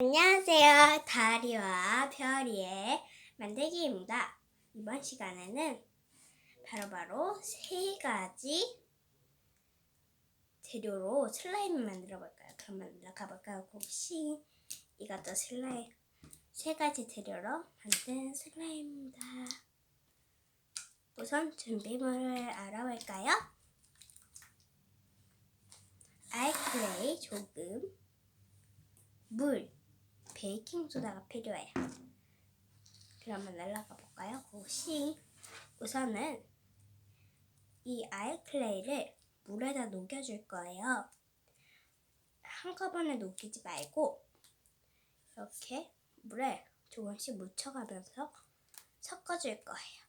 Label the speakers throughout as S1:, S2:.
S1: 안녕하세요. 다리와 별이의 만들기입니다. 이번 시간에는 바로바로 세 가지 재료로 슬라임을 만들어 볼까요? 그럼 만들어 가볼까요? 혹시 이것도 슬라임 세 가지 재료로 만든 슬라임입니다. 우선 준비물을 알아볼까요? 아이클레이 조금, 물, 베이킹소다가 필요해요. 그러면 날라가 볼까요? 혹시 우선은 이 아이클레이를 물에다 녹여줄 거예요. 한꺼번에 녹이지 말고 이렇게 물에 조금씩 묻혀가면서 섞어줄 거예요.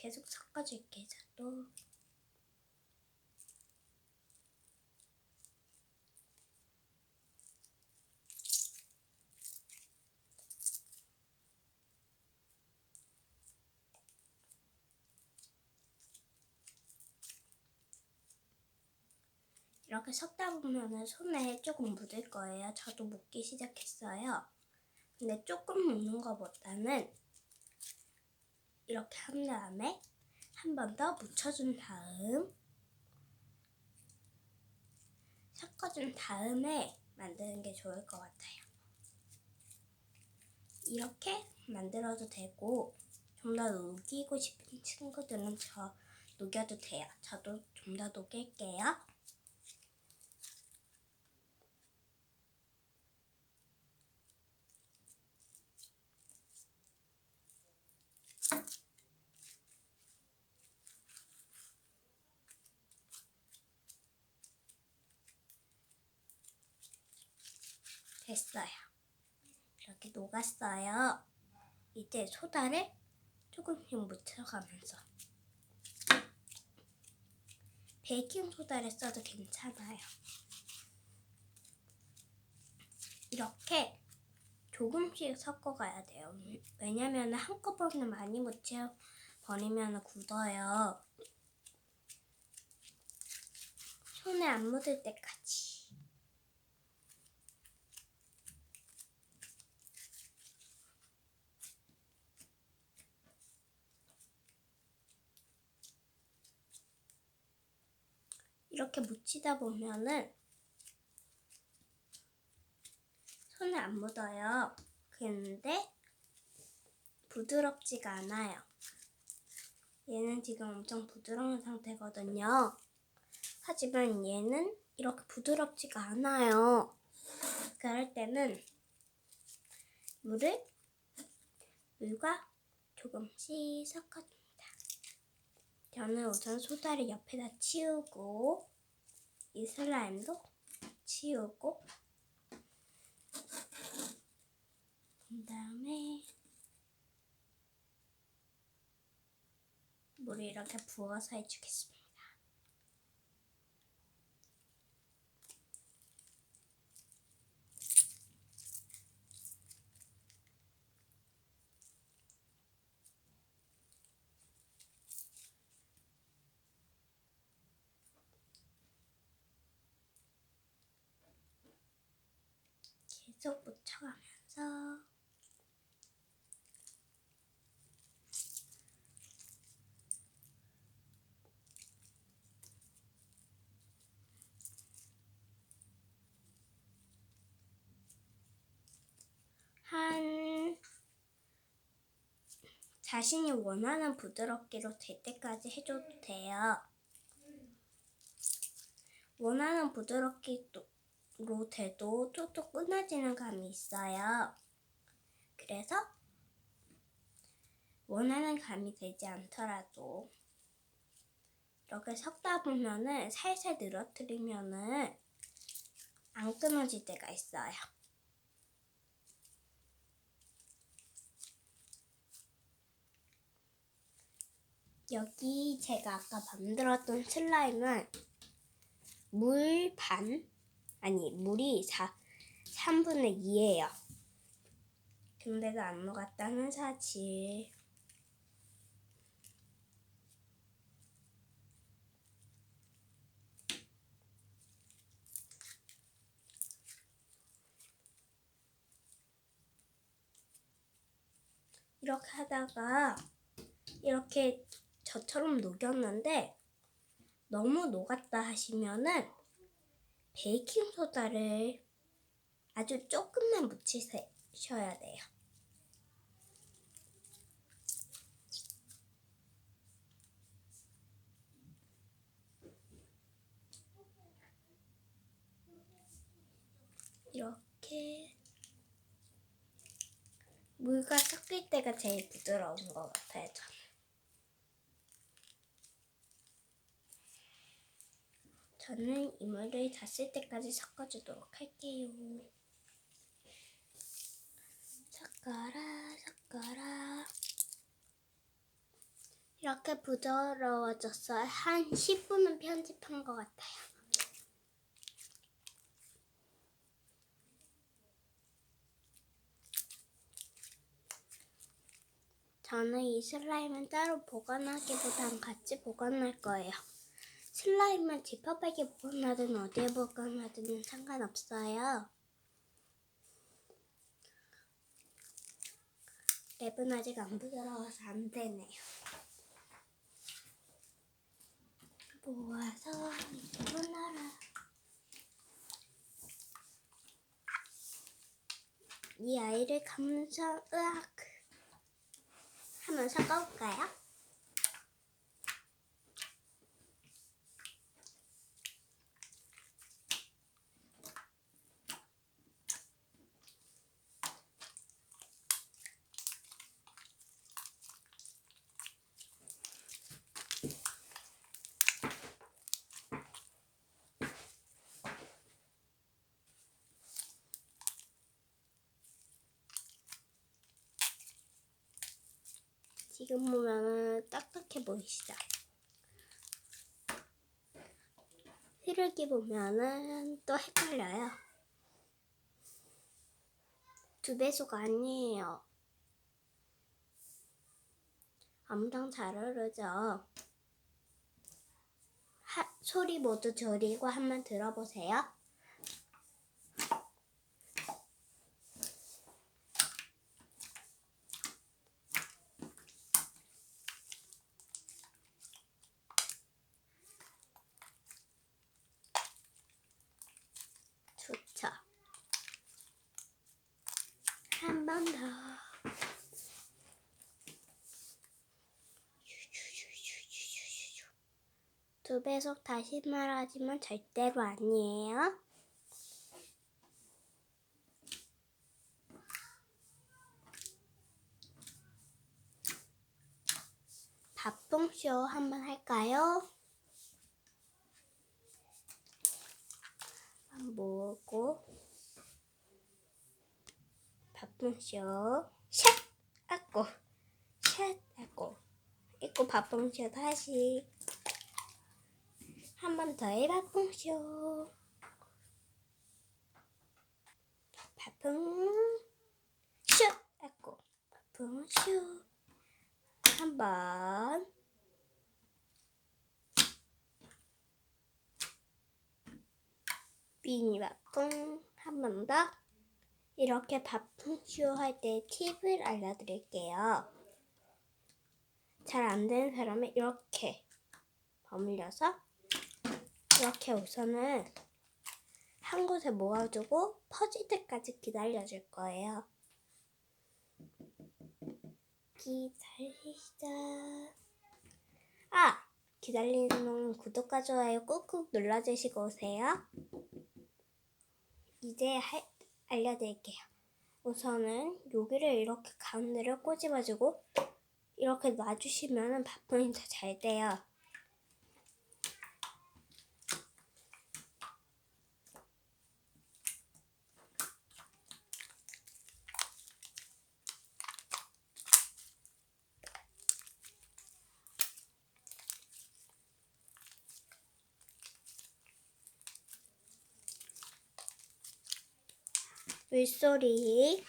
S1: 계속 섞어줄게, 저도. 이렇게 섞다 보면은 손에 조금 묻을 거예요. 저도 묻기 시작했어요. 근데 조금 묻는 것보다는 이렇게 한 다음에 한 번 더 묻혀준 다음 섞어준 다음에 만드는 게 좋을 것 같아요. 이렇게 만들어도 되고 좀 더 녹이고 싶은 친구들은 저 녹여도 돼요. 저도 좀 더 녹일게요. 됐어요. 이렇게 녹았어요. 이제 소다를 조금씩 묻혀가면서 베이킹 소다를 써도 괜찮아요. 이렇게 조금씩 섞어가야 돼요. 왜냐면 한꺼번에 많이 묻혀 버리면 굳어요. 손에 안 묻을 때까지. 이렇게 묻히다 보면은 손에 안 묻어요. 근데 부드럽지가 않아요. 얘는 지금 엄청 부드러운 상태거든요. 하지만 얘는 이렇게 부드럽지가 않아요. 그럴 때는 물을 물과 조금씩 섞어줍니다. 저는 우선 소다를 옆에다 치우고 이 슬라임도 치우고 그 다음에 물을 이렇게 부어서 해주겠습니다. 계속 묻혀가면서 한 자신이 원하는 부드럽기로 될 때까지 해줘도 돼요. 원하는 부드럽기 로 돼도 툭툭 끊어지는 감이 있어요. 그래서 원하는 감이 되지 않더라도 이렇게 섞다 보면은 살살 늘어뜨리면은 안 끊어질 때가 있어요. 여기 제가 아까 만들었던 슬라임은 물 반, 아니 물이 4, 3분의 2예요. 근데가 안 녹았다는 사실. 이렇게 하다가 이렇게 저처럼 녹였는데 너무 녹았다 하시면은 베이킹 소다를 아주 조금만 묻히셔야 돼요. 이렇게 물과 섞일 때가 제일 부드러운 것 같아요. 저는. 저는 이 물을 다 쓸 때까지 섞어주도록 할게요. 섞어라, 섞어라. 이렇게 부드러워졌어요. 한 10분은 편집한 것 같아요. 저는 이 슬라임은 따로 보관하기보단 같이 보관할 거예요. 슬라임은 지퍼백에 보관하든 어디에 보관하든 상관없어요. 랩은 아직 안 부드러워서 안 되네요. 모아서 보나라. 이 아이를 감사, 으악. 한번 섞어볼까요? 지금 보면은 딱딱해 보이시죠? 흐르기 보면은 또 헷갈려요. 두 배속 아니에요. 엄청 잘 흐르죠? 하, 소리 모두 줄이고 한번 들어보세요. 좋죠. 한 번 더. 두 배속 다시 말하지만 절대로 아니에요. 밥봉쇼 한번 할까요? 모으고 밥봉쇼 샷 하고 샷 하고 있고 밥봉쇼 다시 한 번 더해 밥봉쇼 밥봉 쇼 하고 밥봉쇼 한번. 미니밥풍 한 번 더. 이렇게 밥풍쇼 할 때 팁을 알려드릴게요. 잘 안 되는 사람은 이렇게 버물려서 이렇게 우선은 한 곳에 모아두고 퍼질 때까지 기다려줄 거예요. 기다리자. 아! 기다리는 동안 구독과 좋아요 꾹꾹 눌러주시고 오세요. 이제 할, 알려드릴게요. 우선은 여기를 이렇게 가운데를 꼬집어주고 이렇게 놔주시면 바풍이 더 잘 돼요. 물소리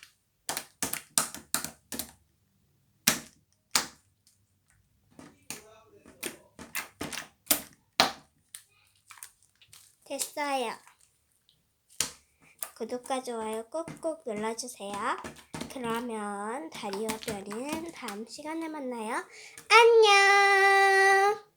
S1: 됐어요. 구독과 좋아요 꾹꾹 눌러주세요. 그러면 다리와 별이는 다음 시간에 만나요. 안녕!